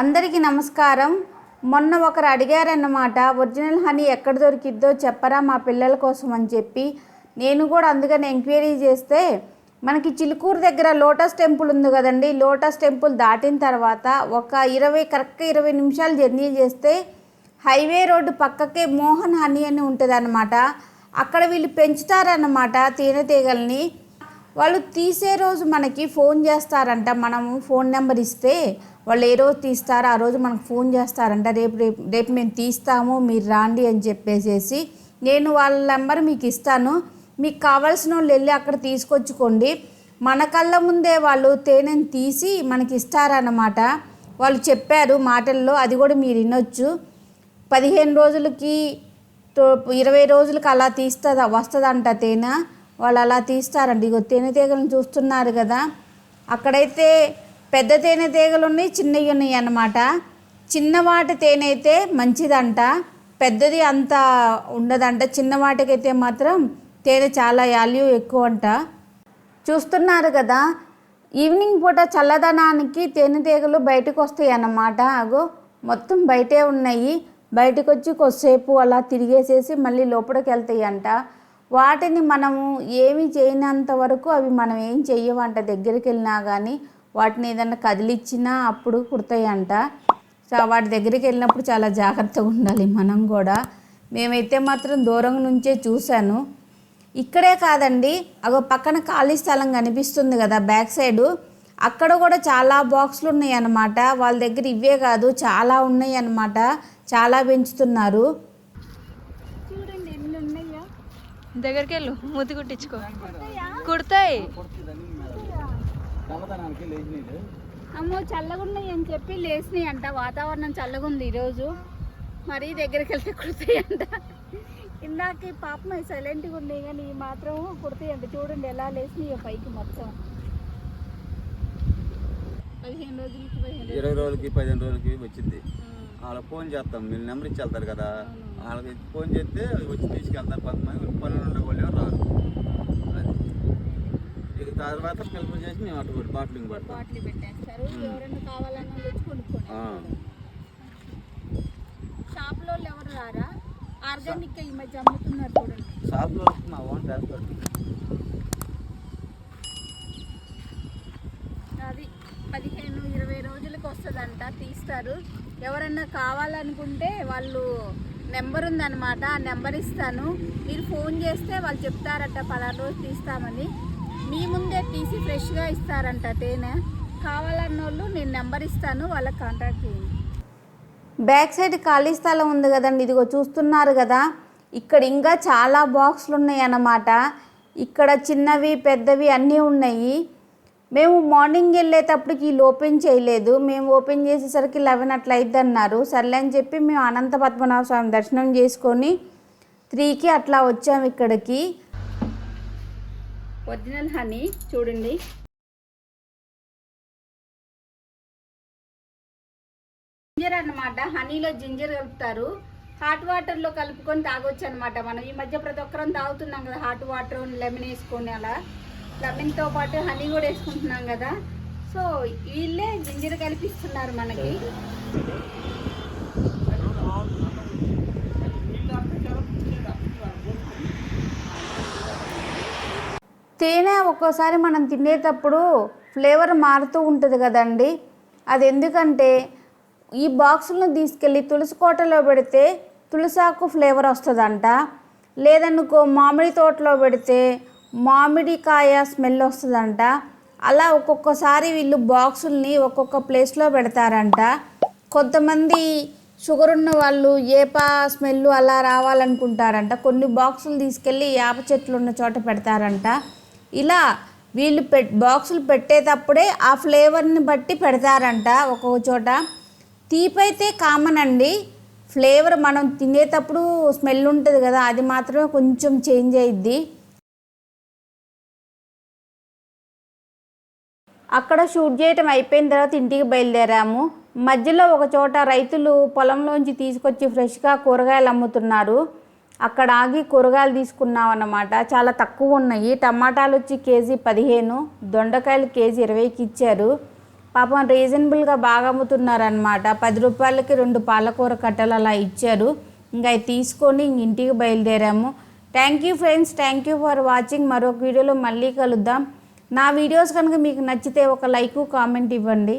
అందరికీ నమస్కారం. మొన్న ఒకరు అడిగారన్నమాట ఒరిజినల్ హనీ ఎక్కడ దొరికిద్దో చెప్పరా మా పిల్లల కోసం అని చెప్పి. నేను కూడా అందుకని ఎంక్వైరీ చేస్తే మనకి చిలుకూరు దగ్గర లోటస్ టెంపుల్ ఉంది కదండి. లోటస్ టెంపుల్ దాటిన తర్వాత ఒక ఇరవై కరెక్ట్గా ఇరవై నిమిషాలు జర్నీ చేస్తే హైవే రోడ్డు పక్కకే మోహన్ హనీ అని ఉంటుంది అనమాట అక్కడ వీళ్ళు పెంచుతారన్నమాట తేనెటీగల్ని వాళ్ళు తీసే రోజు మనకి ఫోన్ చేస్తారంట మనము ఫోన్ నెంబర్ ఇస్తే. వాళ్ళు ఏ రోజు తీస్తారో ఆ రోజు మనకు ఫోన్ చేస్తారంట రేపు రేపు రేపు మేము తీస్తాము మీరు రాండి అని చెప్పేసేసి నేను వాళ్ళ నెంబర్ మీకు ఇస్తాను. మీకు కావాల్సిన వాళ్ళు వెళ్ళి అక్కడ తీసుకొచ్చుకోండి. మన కళ్ళ ముందే వాళ్ళు తేనెను తీసి మనకి ఇస్తారన్నమాట. వాళ్ళు చెప్పారు మాటల్లో అది కూడా మీరు వినొచ్చు. పదిహేను రోజులకి ఇరవై రోజులకి అలా తీస్తుంది వస్తుందంట తేనె. వాళ్ళు అలా తీస్తారండి ఇగో తేనెటీగలను చూస్తున్నారు కదా. అక్కడైతే పెద్ద తేనెటీగలు ఉన్నాయి చిన్నవి ఉన్నాయి అన్నమాట. చిన్నవాటి తేనె అయితే మంచిదంట. పెద్దది అంత ఉండదంట. చిన్నవాటికైతే మాత్రం తేనె చాలా వాల్యూ ఎక్కువ అంట చూస్తున్నారు కదా ఈవినింగ్ పూట చల్లదనానికి తేనెటీగలు బయటకు వస్తాయి అన్నమాట. అగో మొత్తం బయటే ఉన్నాయి. బయటకు వచ్చి కొద్దిసేపు అలా తిరిగేసేసి మళ్ళీ లోపలికి వెళ్తాయి అంట వాటిని మనము ఏమి చేయనంత వరకు అవి మనం ఏం చెయ్యవంట. దగ్గరికి వెళ్ళినా కానీ వాటిని ఏదైనా కదిలిచ్చినా అప్పుడు కుడతాయి అంట సో వాటి దగ్గరికి వెళ్ళినప్పుడు చాలా జాగ్రత్తగా ఉండాలి మనం కూడా. మేమైతే మాత్రం దూరం నుంచే చూశాను. ఇక్కడే కాదండి అగో పక్కన ఖాళీ స్థలం కనిపిస్తుంది కదా బ్యాక్ సైడు. అక్కడ కూడా చాలా బాక్సులు ఉన్నాయి అన్నమాట వాళ్ళ దగ్గర ఇవే కాదు చాలా ఉన్నాయి అన్నమాట చాలా పెంచుతున్నారు. చూడండి దగ్గరికి వెళ్ళు ముద్దు కుట్టించుకో. కుడతాయి. అమ్మో చల్లగా ఉన్నాయి అని చెప్పి లేచినాయి అంట. వాతావరణం చల్లగా ఉంది ఈరోజు. మరీ దగ్గరికి వెళ్తే కుడతాయి అంట ఇందాక పాపం సైలెంట్గా ఉన్నాయి కానీ ఈ మాత్రం కుడతాయి అంట చూడండి ఎలా లేచినాయో పైకి మొత్తం. పదిహేను రోజులకి. ఇరవై రోజులకి పదిహేను రోజులకి వచ్చింది. వాళ్ళకి ఫోన్ చేస్తాం. మీరు నెంబర్ ఇచ్చి వెళ్తారు కదా వాళ్ళకి ఫోన్ చేస్తే వచ్చి తీసుకెళ్తారు. కొంతమంది పనులు ఉండే వాళ్ళు రారు. ఇక తర్వాత పిలుపు చేసి మేము అటు బాటిలింగ్ పడతాం. బాటిల్ పెట్టేస్తారు. ఎవరైనా కావాలన్నా తెచ్చి కొనుక్కోండి. షాప్లో ఎవరు రారా? ఆర్గానిక్ ఈ మధ్య అమ్ముతున్నారు చూడండి. షాప్లో మా ఓన్ చేస్తారు అది పదిహేను ఇరవై రోజులకు వస్తుందంట తీస్తారు. ఎవరన్నా కావాలనుకుంటే వాళ్ళు నెంబర్ ఉందన్నమాట ఆ నెంబర్ ఇస్తాను. మీరు ఫోన్ చేస్తే వాళ్ళు చెప్తారట పలానా రోజు తీస్తామని. మీ ముందే తీసి ఫ్రెష్గా ఇస్తారంట తేనె? కావాలన్న వాళ్ళు నేను నెంబర్ ఇస్తాను వాళ్ళకి కాంటాక్ట్ చేయండి. బ్యాక్ సైడ్ ఖాళీ స్థలం ఉంది కదండి ఇదిగో చూస్తున్నారు కదా. ఇక్కడ ఇంకా చాలా బాక్సులు ఉన్నాయి అన్నమాట. ఇక్కడ చిన్నవి పెద్దవి అన్నీ ఉన్నాయి. మేము మార్నింగ్ వెళ్ళేటప్పటికి వీళ్ళు ఓపెన్ చేయలేదు. మేము ఓపెన్ చేసేసరికి లెవెన్ అట్లా అయిద్ది అన్నారు సర్లే అని చెప్పి మేము అనంత పద్మనాభ స్వామి దర్శనం చేసుకొని త్రీకి అట్లా వచ్చాము ఇక్కడికి. ఒరిజినల్ హనీ చూడండి. జింజర్ అన్నమాట. హనీలో జింజర్ కలుపుతారు. హాట్ వాటర్లో కలుపుకొని తాగొచ్చు అనమాట మనం. ఈ మధ్య ప్రతి ఒక్కరం తాగుతున్నాం కదా హాట్ వాటర్ లెమన్ వేసుకొని అలా. లెమన్తో పాటు హనీ కూడా వేసుకుంటున్నాం కదా. సో వీళ్ళే జింజర్ కలిపిస్తున్నారు మనకి. తేనె ఒక్కోసారి మనం తినేటప్పుడు ఫ్లేవర్ మారుతూ ఉంటుంది కదండి. అది ఎందుకంటే ఈ బాక్సులను తీసుకెళ్ళి తులసి కోటలో పెడితే తులసాకు ఫ్లేవర్ వస్తుందంట. లేదనుకో మామిడి తోటలో పెడితే మామిడికాయ స్మెల్ వస్తుందంట. అలా ఒక్కొక్కసారి వీళ్ళు బాక్సుల్ని ఒక్కొక్క ప్లేస్లో పెడతారంట. కొంతమంది షుగర్ ఉన్న వాళ్ళు ఏప స్మెల్ అలా రావాలనుకుంటారంట. కొన్ని బాక్సులు తీసుకెళ్ళి యాప చెట్లు ఉన్న చోట పెడతారంట. ఇలా వీళ్ళు పె బాక్సులు పెట్టేటప్పుడే ఆ ఫ్లేవర్ని బట్టి పెడతారంట ఒక్కొక్క చోట. తీపి అయితే కామన్ అండి. ఫ్లేవర్ మనం తినేటప్పుడు స్మెల్ ఉంటుంది కదా అది మాత్రమే కొంచెం చేంజ్ అయ్యిద్ది అక్కడ షూట్ చేయటం అయిపోయిన తర్వాత ఇంటికి బయలుదేరాము. మధ్యలో ఒక చోట రైతులు పొలంలోంచి తీసుకొచ్చి ఫ్రెష్గా కూరగాయలు అమ్ముతున్నారు. అక్కడ ఆగి కూరగాయలు తీసుకున్నాం అన్నమాట చాలా తక్కువ ఉన్నాయి. టమాటాలు వచ్చి కేజీ పదిహేను దొండకాయలు కేజీ ఇరవైకి ఇచ్చారు. పాపం రీజనబుల్గా బాగా అమ్ముతున్నారనమాట పది రూపాయలకి రెండు పాలకూర కట్టలు అలా ఇచ్చారు. ఇంకా అవి తీసుకొని ఇంటికి బయలుదేరాము. Thank you friends thank you for watching మరొక వీడియోలో మళ్ళీ కలుద్దాం. నా వీడియోస్ కనుక మీకు నచ్చితే ఒక లైక్ కామెంట్ ఇవ్వండి.